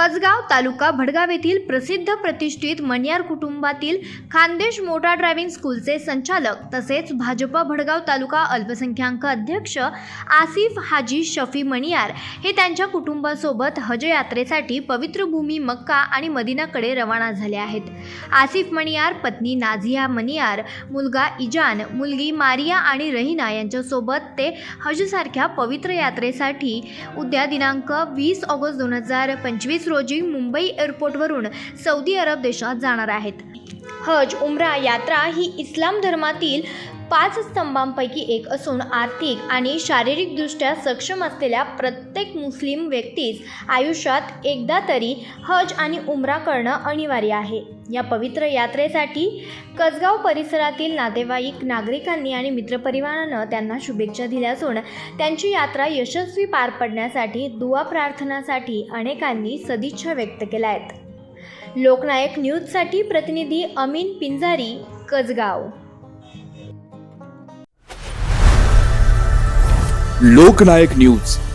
कसगाव तालुका भडगाव येथील प्रसिद्ध प्रतिष्ठित मणियार कुटुंबातील खानदेश मोटार ड्रायव्हिंग स्कूलचे संचालक तसेच भाजप भडगाव तालुका अल्पसंख्याक अध्यक्ष आसिफ हाजी शफी मणियार हे त्यांच्या कुटुंबासोबत हज यात्रेसाठी पवित्र भूमी मक्का आणि मदिनाकडे रवाना झाले आहेत. आसिफ मणियार पत्नी नाझिया मणियार मुलगा इजान मुलगी मारिया आणि रहिना यांच्यासोबत ते हजसारख्या पवित्र यात्रेसाठी उद्या दिनांक वीस ऑगस्ट दोन हजार पंचवीस रोजी मुंबई एअरपोर्टवरून सौदी अरब देशात जाणार आहेत. हज उमरा यात्रा ही इस्लाम धर्मातील पाच स्तंभांपैकी एक असून आर्थिक आणि शारीरिकदृष्ट्या सक्षम असलेल्या प्रत्येक मुस्लिम व्यक्तीस आयुष्यात एकदा तरी हज आणि उमरा करणं अनिवार्य आहे. या पवित्र यात्रेसाठी कसगाव परिसरातील नातेवाईक नागरिकांनी आणि मित्रपरिवारानं त्यांना शुभेच्छा दिल्या असून त्यांची यात्रा यशस्वी पार पडण्यासाठी दुवा प्रार्थनासाठी अनेकांनी सदिच्छा व्यक्त केल्या आहेत. लोकनायक न्यूजसाठी प्रतिनिधी अमीन पिंजारी कसगाव. लोकनायक न्यूज.